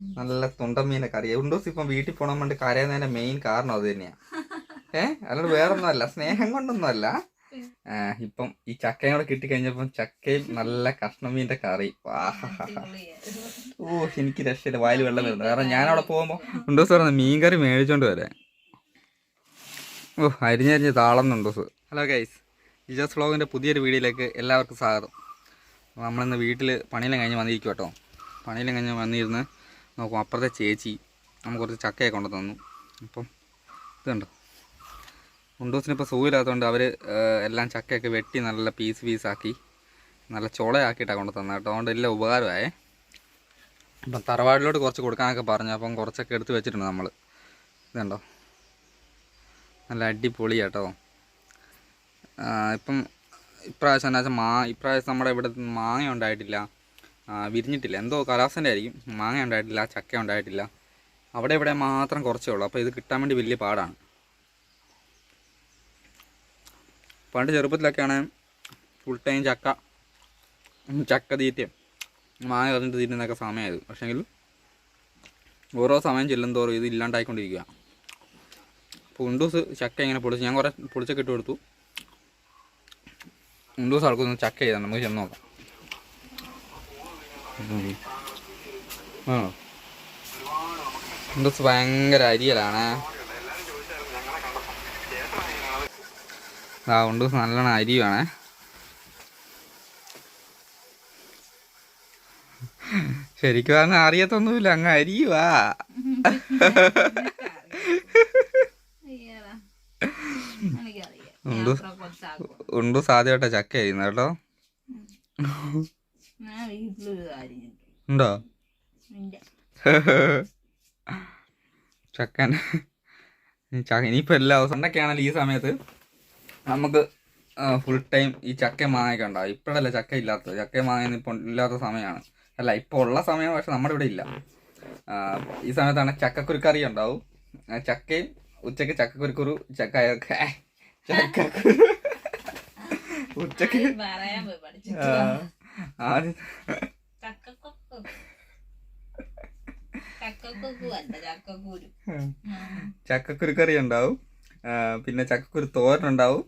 നല്ല തുണ്ടമ്മീനെ കറി ഉണ്ടോസ് ഇപ്പം വീട്ടിൽ പോകണം വേണ്ടി കരയുന്നതിന്റെ മെയിൻ കാരണം അത് തന്നെയാ. ഏഹ് അല്ലാണ്ട് വേറൊന്നും അല്ല സ്നേഹം കൊണ്ടൊന്നുമല്ല. ഇപ്പം ഈ ചക്കയും കൂടെ കിട്ടിക്കഴിഞ്ഞപ്പം ചക്കയും നല്ല കഷ്ണമീന്റെ കറി. ഓ എനിക്ക് രക്ഷയില്ല. വായിൽ വെള്ളം വരുന്നത് കാരണം ഞാൻ അവിടെ പോകുമ്പോ ഉണ്ടോസ് പറഞ്ഞ മീൻ കറി മേടിച്ചോണ്ട് വരെ ഓ അരിഞ്ഞരിഞ്ഞ് താളന്നുണ്ടോസ് ഹലോ ഗൈസ്. ജിജസ് വ്ളോഗിന്റെ പുതിയൊരു വീഡിയോയിലേക്ക് എല്ലാവർക്കും സ്വാഗതം. നമ്മളിന്ന് വീട്ടിൽ പണിയെല്ലാം കഴിഞ്ഞ് വന്നിരിക്കും കേട്ടോ പണിയെല്ലാം കഴിഞ്ഞ് വന്നിരുന്ന് നോക്കും അപ്പുറത്തെ ചേച്ചി നമുക്ക് കുറച്ച് ചക്കയൊക്കെ കൊണ്ടു തന്നു. അപ്പം ഇതുണ്ടോ മുണ്ടൂസിനിപ്പോൾ സുഖമില്ലാത്തതുകൊണ്ട് അവർ എല്ലാം ചക്കയൊക്കെ വെട്ടി നല്ല പീസ് പീസാക്കി നല്ല ചുളയാക്കിയിട്ടാണ് കൊണ്ടു തന്നത് കേട്ടോ. അതുകൊണ്ട് എല്ലാം ഉപകാരമായേ. അപ്പം തറവാടിലോട്ട് കുറച്ച് കൊടുക്കാനൊക്കെ പറഞ്ഞു. അപ്പം കുറച്ചൊക്കെ എടുത്ത് വെച്ചിട്ടുണ്ട് നമ്മൾ ഇതുണ്ടോ നല്ല അടിപൊളി കേട്ടോ. ഇപ്പം ഇപ്രാവശ്യം എന്നാ വെച്ചാൽ മാ ഇപ്രാവശ്യം നമ്മുടെ ഇവിടെ മാങ്ങ ഉണ്ടായിട്ടില്ല. വിരിഞ്ഞിട്ടില്ല. എന്തോ കാലാവസ്ഥന്റെ ആയിരിക്കും. മാങ്ങ ഉണ്ടായിട്ടില്ല ചക്ക ഉണ്ടായിട്ടില്ല. അവിടെ ഇവിടെ മാത്രം കുറച്ചേ ഉള്ളൂ. അപ്പോൾ ഇത് കിട്ടാൻ വേണ്ടി വലിയ പാടാണ്. പണ്ട് ചെറുപ്പത്തിലൊക്കെയാണ് ഫുൾ ടൈം ചക്ക ചക്ക തീറ്റയും മാങ്ങ കറിഞ്ഞിട്ട് തീറ്റുന്നൊക്കെ സമയമായത് പക്ഷേങ്കിൽ ഓരോ സമയം ചെല്ലും തോറും ഇത് ഇല്ലാണ്ടായിക്കൊണ്ടിരിക്കുക അപ്പോൾ ഉണ്ടൂസ് ചക്ക ഇങ്ങനെ പൊളിച്ച് ഞാൻ കുറേ പൊളിച്ചൊക്കെ ഇട്ട് കൊടുത്തു. ഉണ്ടൂസ് ആൾക്കൊന്ന് ചക്ക ചെയ്താൽ നമുക്ക് ചെന്ന് നോക്കാം. ഉം. ആ ഉണ്ടൂസ് ഭയങ്കര അരിയലാണ്. ആ നല്ലോണം നല്ലോണം വേണേ ശരിക്കും പറഞ്ഞാൽ അറിയത്തൊന്നുമില്ല അങ്ങ് അരിയുവാ. ഉണ്ട്. സാധ്യമായിട്ടാ ചക്ക അരിയുന്ന കേട്ടോ ഞാൻ വീട്ടിലൊരു കാര്യം ചെയ്തു. ഉണ്ടോ. ചക്കൻ. ഇനിയിപ്പോ ഇനിയിപ്പോൾ എല്ലാ ദിവസം ഉണ്ടൊക്കെയാണല്ലോ ആണെങ്കിൽ ഈ സമയത്ത്? നമുക്ക് ഫുൾ ടൈം ഈ ചക്ക മാങ്ങയൊക്കെ ഉണ്ടാവും ഇപ്പോഴല്ല ചക്ക ഇല്ലാത്തത്. ചക്ക മാങ്ങ ഇപ്പോൾ ഇല്ലാത്ത സമയമാണ്. അല്ല ഇപ്പോൾ ഉള്ള സമയം പക്ഷെ നമ്മുടെ ഇവിടെ ഇല്ല. ഈ സമയത്താണ് ചക്കക്കുരുക്കറി ഉണ്ടാവും. ചക്കയും ഉച്ചയ്ക്ക് ചക്കക്കുരുക്കുരു ചക്ക ചക്കക്കുരു. ഉച്ചയ്ക്ക്. ആദ്യം ചക്കക്കൂരു ചക്കക്കുരുക്കറി ഉണ്ടാവും പിന്നെ ചക്കക്കുരു തോരനുണ്ടാവും.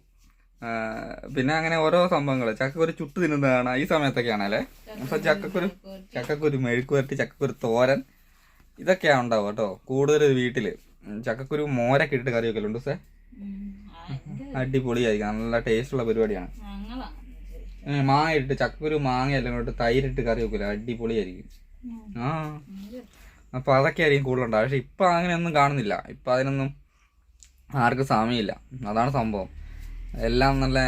പിന്നെ അങ്ങനെ ഓരോ സംഭവങ്ങൾ ചക്കക്കുരു ചുട്ട് തിന്നുന്നതാണ് ഈ സമയത്തൊക്കെയാണല്ലേ അപ്പൊ ചക്കക്കുരു ചക്കക്കുരു മെഴുക്ക് വരട്ടി ചക്കക്കുരു തോരൻ ഇതൊക്കെയാണ് ഉണ്ടാവും കേട്ടോ. കൂടുതൽ വീട്ടിൽ. ചക്കക്കുരു മോരൊക്കെ ഇട്ടിട്ട് കറി വെക്കലുണ്ട് സേ. അടിപൊളിയായിരിക്കും. നല്ല ടേസ്റ്റുള്ള പരിപാടിയാണ്. മാങ്ങ ഇട്ട് ചക്കൊരു മാങ്ങ എല്ലാം ഇട്ട് തൈരിട്ട് കറി വെക്കില്ല അടിപൊളിയായിരിക്കും. ആ. അപ്പൊ അതൊക്കെ ആയിരിക്കും കൂടുതലുണ്ടാവും പക്ഷെ ഇപ്പൊ അങ്ങനെയൊന്നും കാണുന്നില്ല. ഇപ്പൊ അതിനൊന്നും ആർക്കും സമയമില്ല. അതാണ് സംഭവം. എല്ലാം നല്ല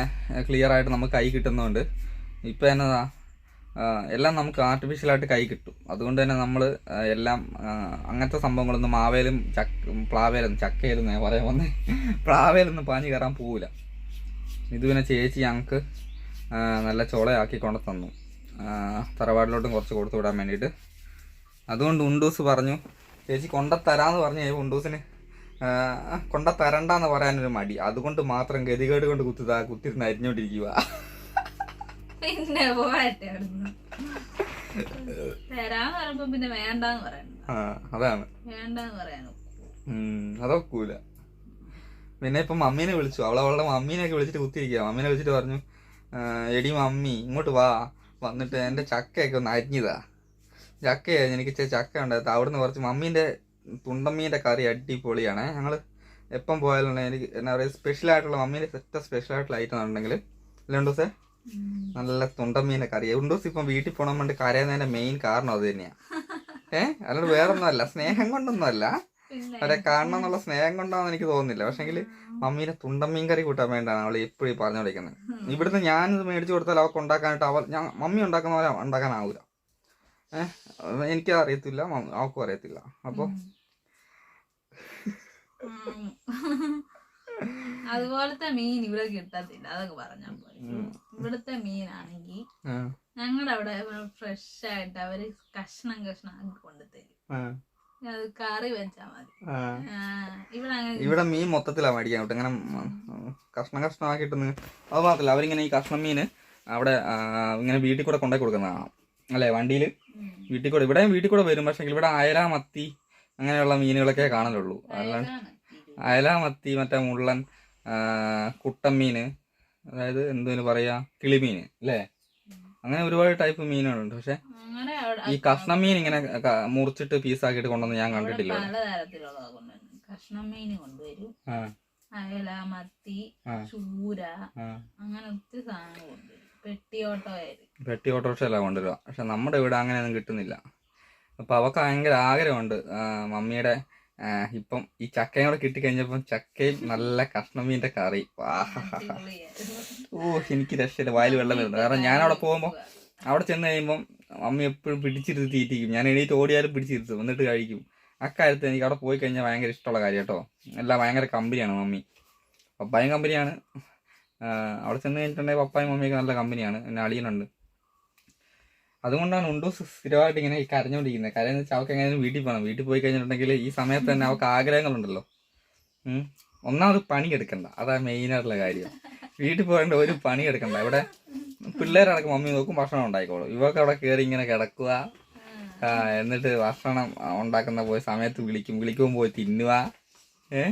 ക്ലിയർ ആയിട്ട് നമുക്ക് കൈ കിട്ടുന്നതുകൊണ്ട് ഇപ്പൊ എന്നതാ എല്ലാം നമുക്ക് ആർട്ടിഫിഷ്യലായിട്ട് കൈ കിട്ടും. അതുകൊണ്ട് തന്നെ നമ്മൾ എല്ലാം അങ്ങനത്തെ സംഭവങ്ങളൊന്നും മാവേലും ചക്ക പ്ലാവേലും ചക്കയിലും പറയാൻ വന്നേ പ്ലാവേലൊന്നും പാഞ്ഞു കയറാൻ പോവില്ല ഇത് പിന്നെ ചേച്ചി ഞങ്ങൾക്ക് നല്ല ചോളയാക്കി കൊണ്ട് തന്നു. തറവാടിലോട്ടും കുറച്ച് കൊടുത്തു വിടാൻ വേണ്ടിയിട്ട്. അതുകൊണ്ട് ഉണ്ടൂസ് പറഞ്ഞു ചേച്ചി കൊണ്ടത്തരാന്ന് പറഞ്ഞു കഴിഞ്ഞപ്പോൾ ഉണ്ടൂസിന് കൊണ്ടത്തരണ്ടെന്ന് പറയാനൊരു മടി. അതുകൊണ്ട് മാത്രം ഗതികേട് കൊണ്ട് കുത്തി കുത്തിരുന്ന് അരിഞ്ഞോണ്ടിരിക്കുക പിന്നെ തരാന്ന് പറയുമ്പോ പിന്നെ വേണ്ടാന്ന് അതാണ്. വേണ്ടാന്ന് പറയാനോ ഉം, അതൊക്കൂല. പിന്നെ ഇപ്പൊ മമ്മീനെ വിളിച്ചു. അവളെ അവളുടെ മമ്മീനെയൊക്കെ വിളിച്ചിട്ട് കുത്തിയിരിക്കുക മമ്മീനെ വിളിച്ചിട്ട് പറഞ്ഞു "ആ, എടി മമ്മി ഇങ്ങോട്ട് വാ. വന്നിട്ട് എന്റെ ചക്കയൊക്കെ ഒന്ന് അരിഞ്ഞതാ. ചക്കയായിരുന്നു എനിക്ക് ചക്ക ഉണ്ടായത് അവിടുന്ന് കുറച്ച് മമ്മീന്റെ തുണ്ടമ്മീന്റെ കറി അടിപൊളിയാണ്. ഞങ്ങൾ എപ്പം പോയാലും എനിക്ക് എന്നാ പറയുക സ്പെഷ്യൽ ആയിട്ടുള്ള മമ്മീന്റെ സെറ്റ സ്പെഷ്യൽ ആയിട്ടുള്ള ഐറ്റം ഉണ്ടെങ്കിൽ അല്ലേ ഉണ്ടോസേ നല്ല തുണ്ടമ്മീന്റെ കറി. ഉണ്ടോസ് ഇപ്പം വീട്ടിൽ പോകണം വേണ്ടി കരയുന്നതിന്റെ മെയിൻ കാരണം അത് തന്നെയാണ് ഏഹ് അല്ലാണ്ട് വേറൊന്നും അല്ല സ്നേഹം കൊണ്ടൊന്നും അല്ല പിന്നെ അവരെ കാണണം എന്നുള്ള സ്നേഹം കൊണ്ടാന്ന് എനിക്ക് തോന്നുന്നില്ല. പക്ഷെങ്കിൽ മമ്മീനെ തുണ്ടമ്മീൻ കറി കൂട്ടാൻ വേണ്ടിയാണ് അവൾ എപ്പോഴും പറഞ്ഞുകൊണ്ടിരിക്കുന്നത് ഇവിടുന്ന് ഞാൻ ഇത് മേടിച്ചു കൊടുത്താൽ അവൾക്ക് ഉണ്ടാക്കാനായിട്ട് അവൾ ഞാൻ മമ്മി ഉണ്ടാക്കുന്ന പോലെ ഉണ്ടാക്കാനാവൂല ഏഹ് എനിക്ക് അറിയത്തില്ല അവൾക്കും അറിയത്തില്ല. അപ്പോൾ. അതുപോലത്തെ മീൻ ഇവിടെ കിട്ടത്തില്ല അതൊക്കെ പറഞ്ഞാൽ ഇവിടുത്തെ മീനാണെങ്കിൽ ഞങ്ങളുടെ അവിടെ ഫ്രഷ് ആയിട്ട് അവർ കഷ്ണം കഷ്ണം ആക്കി കൊണ്ടുതരും അത് കറി വെച്ചാ മതി. ആ, ഇവിടെ ഇവിടെ മീൻ മൊത്തത്തിലാ മേടിക്കാൻ കേട്ടോ. ഇങ്ങനെ കഷ്ണം കഷ്ണമാക്കിയിട്ട് അത് മാത്രമല്ല അവരിങ്ങനെ ഈ കഷ്ണം മീൻ അവിടെ ഇങ്ങനെ വീട്ടിൽ കൂടെ കൊണ്ടുപോയി കൊടുക്കുന്നതാണ് അല്ലേ വണ്ടിയിൽ ഉം. വീട്ടിൽ കൂടെ. ഇവിടെ വീട്ടിൽ കൂടെ വരും. പക്ഷെ ഇവിടെ അയല മത്തി അങ്ങനെയുള്ള മീനുകളൊക്കെ കാണലുള്ളൂ. അല്ലാണ്ട്. അയല മത്തി മറ്റേ മുള്ളൻ കുട്ടൻ കുട്ടൻമീന് അതായത് എന്തോന്ന് പറയാ? കിളിമീൻ അല്ലേ? അങ്ങനെ ഒരുപാട് ടൈപ്പ് മീനുകളുണ്ട്. പക്ഷെ ഈ കഷ്ണം മീൻ ഇങ്ങനെ മുറിച്ചിട്ട് പീസാക്കിയിട്ട് കൊണ്ടുവന്ന് ഞാൻ കണ്ടിട്ടില്ല. കൊണ്ടുവരും കഷ്ണം മീൻ കൊണ്ടുവരും. ആ. അയല മത്തി. ചൂര അങ്ങനെ ഒത്തിരി സാധനങ്ങൾ കൊണ്ടുവരും. പെട്ടിയോട്ടോ ആയിരിക്കും പെട്ടി ഓട്ടോറിക്ഷ എല്ലാം കൊണ്ടുവരിക. പക്ഷെ നമ്മുടെ ഇവിടെ അങ്ങനെയൊന്നും കിട്ടുന്നില്ല. അപ്പൊ അവക്ക് ഭയങ്കര ആഗ്രഹമുണ്ട്. മമ്മിയുടെ ഇപ്പം ഈ ചക്കയും കൂടെ കിട്ടിക്കഴിഞ്ഞപ്പം ചക്കയും നല്ല കഷ്ണമീന്റെ കറി. ഓ എനിക്ക് രക്ഷയില്ല. വായിൽ വെള്ളം വരുന്നത് കാരണം ഞാൻ അവിടെ പോകുമ്പോൾ അവിടെ ചെന്ന് കഴിയുമ്പം അമ്മ എപ്പോഴും പിടിച്ചിരുത്തി തീറ്റിക്കും. ഞാൻ എണീറ്റ് ഓടിയാലും പിടിച്ചിരുത്തും. എന്നിട്ട് കഴിക്കും. അക്കാര്യത്തിൽ എനിക്ക് അവിടെ പോയി കഴിഞ്ഞാൽ ഭയങ്കര ഇഷ്ടമുള്ള കാര്യം കേട്ടോ. എല്ലാം ഭയങ്കര കമ്പനിയാണ് മമ്മി. പപ്പായും കമ്പനിയാണ്. അവിടെ ചെന്ന് കഴിഞ്ഞിട്ടുണ്ടെങ്കിൽ പപ്പായും മമ്മിയൊക്കെ നല്ല കമ്പനിയാണ്. പിന്നെ അളിയനുണ്ട്. അതുകൊണ്ടാണ് ഉണ്ടോ സ്ഥിരമായിട്ട് ഇങ്ങനെ ഈ കരഞ്ഞുകൊണ്ടിരിക്കുന്നത് കരയെന്ന് വെച്ചാൽ അവൾക്ക് എങ്ങനെയും വീട്ടിൽ പോകണം വീട്ടിൽ പോയി കഴിഞ്ഞിട്ടുണ്ടെങ്കിൽ ഈ സമയത്ത് തന്നെ അവൾക്ക് ആഗ്രഹങ്ങളുണ്ടല്ലോ. ഒന്നാമത് പണി എടുക്കണ്ട അതാ മെയിനായിട്ടുള്ള കാര്യം. വീട്ടിൽ പോകേണ്ട ഒരു പണി എടുക്കണ്ട ഇവിടെ പിള്ളേരടക്കം മമ്മി നോക്കും ഭക്ഷണം ഉണ്ടായിക്കോളും ഇവർക്ക് അവിടെ കയറി ഇങ്ങനെ കിടക്കുക. എന്നിട്ട് ഭക്ഷണം ഉണ്ടാക്കുന്ന പോയ സമയത്ത് വിളിക്കും. വിളിക്കുമ്പോൾ പോയി തിന്നുക. ഏ?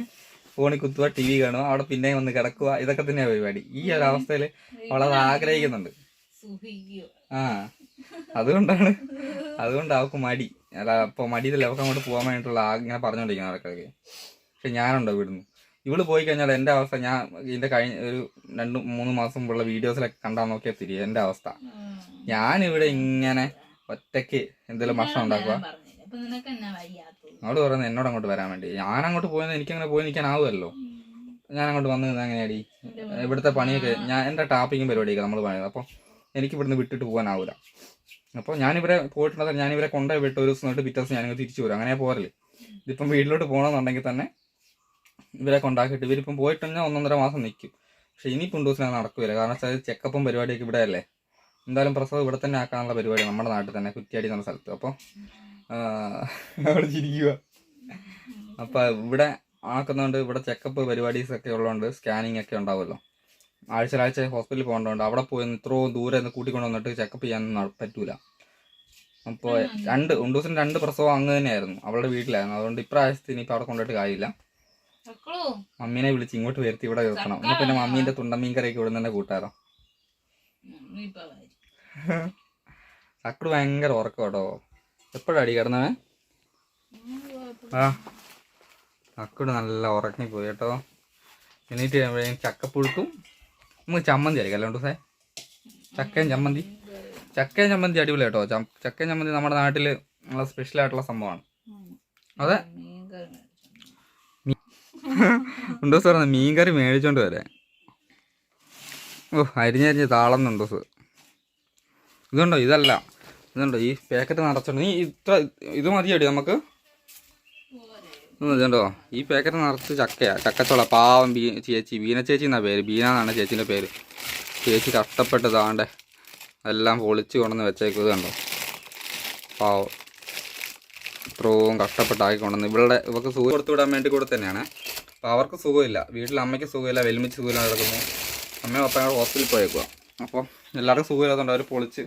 ഫോണിൽ കുത്തുക ടി വി കാണുക അവിടെ പിന്നെയും വന്ന് കിടക്കുക. ഇതൊക്കെ തന്നെയാണ് പരിപാടി. ഈ ഒരു അവസ്ഥയിൽ വളരെ ആഗ്രഹിക്കുന്നുണ്ട്. ആ. അതുകൊണ്ടാണ്. അതുകൊണ്ട് അവൾക്ക് മടി. അല്ല അപ്പോൾ മടിയില്ല അവൾക്ക് അങ്ങോട്ട് പോകാൻ വേണ്ടിയിട്ടുള്ള ഇങ്ങനെ പറഞ്ഞോണ്ടിരിക്കുന്ന ആൾക്കാർക്ക്. പക്ഷെ ഞാനുണ്ടോ ഇവിടുന്ന്? ഇവൾ പോയി കഴിഞ്ഞാൽ എന്റെ അവസ്ഥ ഞാൻ ഇതിന്റെ കഴിഞ്ഞ ഒരു രണ്ട് മൂന്ന് മാസം മുമ്പുള്ള വീഡിയോസിലൊക്കെ കണ്ടാൽ നോക്കിയാൽ തിരി എന്റെ അവസ്ഥ. ഞാനിവിടെ ഇങ്ങനെ ഒറ്റയ്ക്ക് എന്തെങ്കിലും ഭക്ഷണം ഉണ്ടാക്കുക അങ്ങോട്ട് പറയുന്നത് എന്നോട് അങ്ങോട്ട് വരാൻ വേണ്ടി. ഞാൻ അങ്ങോട്ട് പോയത് എനിക്കങ്ങനെ പോയി നിൽക്കാൻ ആവുമല്ലോ ഞാൻ അങ്ങോട്ട് വന്നത് നിന്ന് എങ്ങനെയാടി? ഇവിടുത്തെ പണിയൊക്കെ ഞാൻ എന്റെ ടാപ്പിങ്ങും പരിപാടിയൊക്കെ നമ്മൾ പറയുന്നത് അപ്പോൾ എനിക്ക് ഇവിടുന്ന് വിട്ടിട്ട് പോകാനാവില്ല അപ്പോൾ ഞാനിവരെ പോയിട്ടുണ്ടെങ്കിൽ ഞാനിവരെ കൊണ്ടുപോയി വിട്ട് ഒരു ദിവസം തൊട്ട് പിറ്റേ ദിവസം ഞാനിങ്ങനെ തിരിച്ചു വരും. അങ്ങനെ പോരൽ ഇതിപ്പം വീട്ടിലോട്ട് പോകണമെന്നുണ്ടെങ്കിൽ തന്നെ ഇവരെ കൊണ്ടാക്കിയിട്ട് ഇവരിപ്പം പോയിട്ടുണ്ടെങ്കിൽ ഒന്നൊന്നര മാസം നിൽക്കും പക്ഷെ ഇനി ഇപ്പം ദിവസം നടക്കില്ല കാരണം വെച്ചാൽ ചെക്കപ്പും പരിപാടിയൊക്കെ ഇവിടെ അല്ലേ? എന്തായാലും പ്രസവം ഇവിടെ തന്നെ ആക്കാനുള്ള പരിപാടി നമ്മുടെ നാട്ടിൽ തന്നെ കുറ്റിയാടി എന്ന സ്ഥലത്ത്. അപ്പോൾ അവിടെ ചിരിക്കുക അപ്പോൾ ഇവിടെ ആക്കുന്നതുകൊണ്ട് ഇവിടെ ചെക്കപ്പ് പരിപാടീസ് ഒക്കെ ഉള്ളതുകൊണ്ട് സ്കാനിങ് ഒക്കെ ഉണ്ടാവുമല്ലോ. ആഴ്ച ആഴ്ച ഹോസ്പിറ്റലിൽ പോകേണ്ടതുണ്ട്. അവിടെ പോയി ഇത്രയും ദൂരെ നിന്ന് കൂട്ടിക്കൊണ്ട് വന്നിട്ട് ചെക്കപ്പ് ചെയ്യാൻ പറ്റൂല. അപ്പോൾ രണ്ട് ഉണ്ടൂസിന് ദിവസം രണ്ട് പ്രസവം അങ്ങ് തന്നെയായിരുന്നു. അവളുടെ വീട്ടിലായിരുന്നു. അതുകൊണ്ട് ഇപ്രാവശ്യത്തിന് ഇപ്പം അവിടെ കൊണ്ടുപോയിട്ട് കാര്യമില്ല. മമ്മീനെ വിളിച്ച് ഇങ്ങോട്ട് വരുത്തി ഇവിടെ നിർത്തണം. എന്നാൽ പിന്നെ മമ്മീന്റെ തുണ്ടമീൻ കറിയൊക്കെ ഇവിടെ തന്നെ കൂട്ടാറോ ചക്കട് ഭയങ്കര ഉറക്കം കേട്ടോ. എപ്പോഴാണ് അടി കിടന്നവൻ ആ ചക്കട് നല്ല ഉറങ്ങിപ്പോയി കേട്ടോ. എന്നിട്ട് ചക്കപ്പുഴുക്കും നമുക്ക് ചമ്മന്തി ആയിരിക്കും അല്ലേ സേ ചക്കയും ചമ്മന്തി. ചക്കയും ചമ്മന്തി അടിപൊളി കേട്ടോ. ചക്കയും ചമ്മന്തി നമ്മുടെ നാട്ടിൽ നല്ല സ്പെഷ്യൽ ആയിട്ടുള്ള സംഭവമാണ്. അതെ. ഉണ്ടോസ് പറഞ്ഞ മീൻകറി മേടിച്ചോണ്ട് വരെ ഓ അരിഞ്ഞരിഞ്ഞ് താളന്നുണ്ടോ സ് ഇതുണ്ടോ ഇതല്ല. ഇതുണ്ടോ ഈ പാക്കറ്റ് നിറച്ചോണ്ട് നീ ഇത്ര ഇത് മതിയടി നമുക്ക്. ഇതുണ്ടോ ഈ പാക്കറ്റ് നിറച്ച് ചക്കയാ. ചക്കച്ചോള പാവം ബീ ചേച്ചി ബീന ചേച്ചി എന്നാ പേര്? ബീന എന്നാണ് ചേച്ചീന്റെ പേര്. ചേച്ചി കഷ്ടപ്പെട്ട് താണ്ടെ എല്ലാം പൊളിച്ച് കൊണ്ടുവന്ന് വെച്ചേക്കും കണ്ടോ? പാവം. ഇത്രയും കഷ്ടപ്പെട്ടാക്കി കൊണ്ടുവന്ന്. ഇവളുടെ ഇവർക്ക് സുഖം കൊടുത്തു വിടാൻ വേണ്ടി കൂടെ തന്നെയാണ്. അപ്പോൾ അവർക്ക് സുഖമില്ല. വീട്ടിൽ അമ്മയ്ക്ക് സുഖമില്ല. വെലുമിച്ച് സുഖമില്ല നടക്കുന്നു. അമ്മയും ഒപ്പം ഹോസ്പിറ്റലിൽ പോയേക്കുക അപ്പോൾ എല്ലാവർക്കും സുഖമില്ലാത്തതുകൊണ്ട് അവർ പൊളിച്ച്.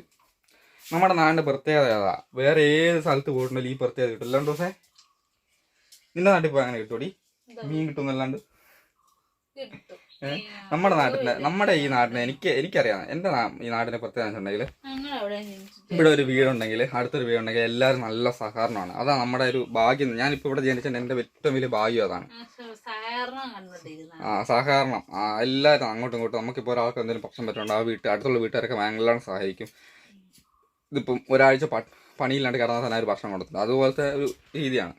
നമ്മുടെ നാടിന്റെ പ്രത്യേകത ഏതാ? വേറെ ഏത് സ്ഥലത്ത് പോയിട്ടുണ്ടെങ്കിലും ഈ പ്രത്യേകത കിട്ടും. അല്ലാണ്ട് ദിവസേ. നിന്റെ നാട്ടിൽ പോയി അങ്ങനെ കിട്ടൂടി മീൻ കിട്ടും. എന്നല്ലാണ്ട്? നമ്മുടെ നാട്ടിലെ നമ്മുടെ ഈ നാടിനെ എനിക്ക് എനിക്കറിയാം. എന്റെ ഈ നാടിനെ പ്രത്യേകത ജനിച്ചിട്ട് ഇവിടെ ഒരു വീടുണ്ടെങ്കിൽ അടുത്തൊരു വീടുണ്ടെങ്കിൽ എല്ലാവരും നല്ല സഹകരണമാണ്. അതാണ് നമ്മുടെ ഒരു ഭാഗ്യം. ഞാനിപ്പോ ഇവിടെ ജനിച്ചത് എന്റെ ഏറ്റവും വലിയ ഭാഗ്യം അതാണ്. ആ സഹകരണം ആ എല്ലാവരും അങ്ങോട്ടും ഇങ്ങോട്ടും നമുക്കിപ്പോൾ ഒരാൾക്ക് എന്തെങ്കിലും പ്രശ്നം പറ്റുന്നുണ്ട്? ആ വീട്ടിൽ അടുത്തുള്ള വീട്ടുകാരൊക്കെ ഭയങ്കര സഹായിക്കും. ഇതിപ്പം ഒരാഴ്ച പണിയില്ലാണ്ട് കിടന്നാൽ തന്നെ ഒരു ഭക്ഷണം കൊടുത്തിട്ടുണ്ട്. അതുപോലത്തെ ഒരു രീതിയാണ്.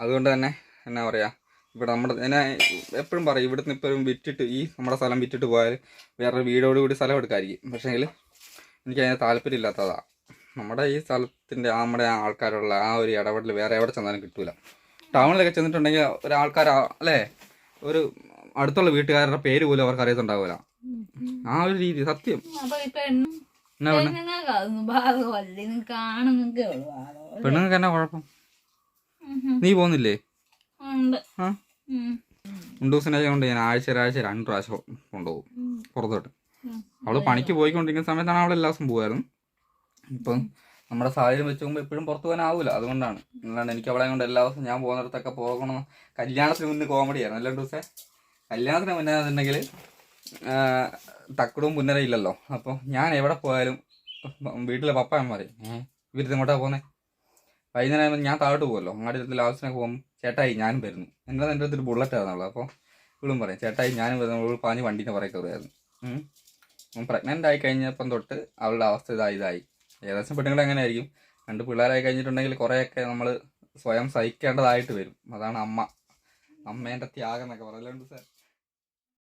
അതുകൊണ്ട് തന്നെ എന്നാ പറയുക ഇവിടെ നമ്മുടെ ഞാൻ എപ്പോഴും പറയും ഇവിടുന്ന് ഇപ്പോഴും വിറ്റിട്ട് ഈ നമ്മുടെ സ്ഥലം വിറ്റിട്ട് പോയാൽ വേറൊരു വീടോട് കൂടി സ്ഥലം എടുക്കായിരിക്കും. പക്ഷേങ്കിൽ എനിക്ക് അതിന് താല്പര്യമില്ലാത്തതാ. നമ്മുടെ ഈ സ്ഥലത്തിന്റെ ആ നമ്മുടെ ആൾക്കാരുള്ള ആ ഒരു ഇടപെടൽ വേറെ എവിടെ ചെന്നാലും കിട്ടൂല. ടൗണിലൊക്കെ ചെന്നിട്ടുണ്ടെങ്കിൽ ഒരാൾക്കാർ അല്ലേ? ഒരു അടുത്തുള്ള വീട്ടുകാരുടെ പേര് പോലും അവർക്ക് അറിയത്തുണ്ടാവില്ല. ആ ഒരു രീതി സത്യം. പെണ്ണുങ്ങൾക്ക് എന്നാ കുഴപ്പം? നീ പോകുന്നില്ലേ രണ്ടു ദിവസം കൊണ്ട് ഞാൻ ആഴ്ച ഒരാഴ്ച രണ്ട് പ്രാവശ്യം കൊണ്ടുപോകും. പുറത്തോട്ട്. അവൾ പണിക്ക് പോയിക്കൊണ്ടിരിക്കുന്ന സമയത്താണ് അവൾ എല്ലാ ദിവസവും പോകുമായിരുന്നു ഇപ്പം നമ്മുടെ സാഹചര്യം വെച്ച് നോക്കുമ്പോൾ എപ്പോഴും പുറത്തു പോകാനാവില്ല അതുകൊണ്ടാണ്. അല്ലാണ്ട് എനിക്ക് അവളെ കൊണ്ട് എല്ലാ ദിവസവും ഞാൻ പോകുന്നിടത്തൊക്കെ പോകണം. കല്യാണത്തിന് മുന്നേ കോമഡിയായിരുന്നു അല്ലാണ്ട് ദിവസം കല്യാണത്തിന് മുന്നേ എന്നുണ്ടെങ്കിൽ തക്കടും പുന്നര ഇല്ലല്ലോ. അപ്പോൾ ഞാൻ എവിടെ പോയാലും വീട്ടിലെ പപ്പ അമ്മ പറയും ഏഹ് ഇവരിത് എങ്ങോട്ടാ പോകുന്നത് വൈകുന്നേരം ഞാൻ താഴോട്ട് പോകുമല്ലോ അങ്ങാടി അടുത്ത് ലാസ്റ്റിനൊക്കെ പോകുമ്പോൾ ചേട്ടായി ഞാനും വരുന്നു. എന്താ എന്റെ അടുത്തൊരു ബുള്ളറ്റ് ആണല്ലോ അപ്പോൾ ഇവളും പറയും ചേട്ടായി ഞാനും വരുന്നു. ഇവൾ പാഞ്ഞ് വണ്ടീന്റെ പുറകെ കയറുമായിരുന്നു പ്രഗ്നന്റ് ആയി കഴിഞ്ഞപ്പം തൊട്ട് അവളുടെ അവസ്ഥ ഇതായി ഇതായി. ഏകദേശം പെണ്ണുങ്ങൾ എങ്ങനെ ആയിരിക്കും? രണ്ട് പിള്ളേരായി കഴിഞ്ഞിട്ടുണ്ടെങ്കിൽ കുറേയൊക്കെ നമ്മൾ സ്വയം സഹിക്കേണ്ടതായിട്ട് വരും. അതാണ് അമ്മ. അമ്മേന്റെ ത്യാഗം എന്നൊക്കെ സാർ?